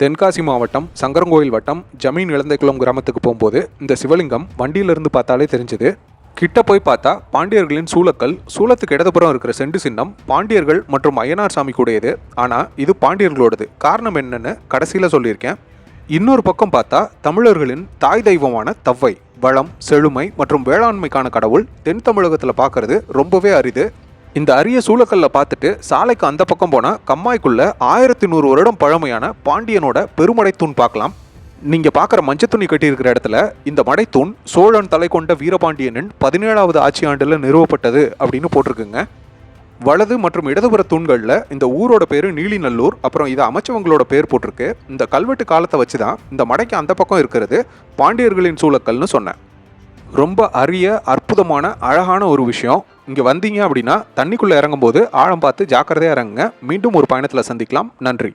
தென்காசி மாவட்டம் சங்கரங்கோயில் வட்டம் ஜமீன் இளந்தைக்குளம் கிராமத்துக்கு போகும்போது இந்த சிவலிங்கம் வண்டியிலிருந்து பார்த்தாலே தெரிஞ்சுது. கிட்ட போய் பார்த்தா பாண்டியர்களின் சூளக்கல் சூளத்துக்கு இடதுபுறம் இருக்கிற செண்டு சின்னம் பாண்டியர்கள் மற்றும் அய்யனார் சாமி கூடையது. ஆனால் இது பாண்டியர்களோடது. காரணம் என்னன்னு கடைசியில் சொல்லியிருக்கேன். இன்னொரு பக்கம் பார்த்தா தமிழர்களின் தாய் தெய்வமான தவ்வை வளம் செழுமை மற்றும் வேளாண்மைக்கான கடவுள் தென் தமிழகத்தில் பார்க்கறது ரொம்பவே அரிது. இந்த அரிய சூளக்கல்ல பார்த்துட்டு சாலைக்கு அந்த பக்கம் போனால் கம்மாய்க்குள்ள ஆயிரத்தி நூறு வருடம் பழமையான பாண்டியனோட பெருமடைத்தூண் பார்க்கலாம். நீங்கள் பார்க்குற மஞ்சத்துணி கட்டியிருக்கிற இடத்துல இந்த மடைத்தூண் சோழன் தலை கொண்ட வீரபாண்டியனின் பதினேழாவது ஆட்சி ஆண்டில் நிறுவப்பட்டது அப்படின்னு போட்டிருக்குங்க. வலது மற்றும் இடதுபுற தூண்களில் இந்த ஊரோட பேர் நீலிநல்லூர் அப்புறம் இதை அமைச்சவங்களோட பேர் போட்டிருக்கு. இந்த கல்வெட்டு காலத்தை வச்சு தான் இந்த மடைக்கு அந்த பக்கம் இருக்கிறது பாண்டியர்களின் சூழக்கல்னு சொன்னேன். ரொம்ப அரிய அற்புதமான அழகான ஒரு விஷயம். இங்கே வந்தீங்க அப்படின்னா தண்ணிக்குள்ளே இறங்கும்போது ஆழம் பார்த்து ஜாக்கிரதையாக இறங்குங்க. மீண்டும் ஒரு பயணத்தில் சந்திக்கலாம். நன்றி.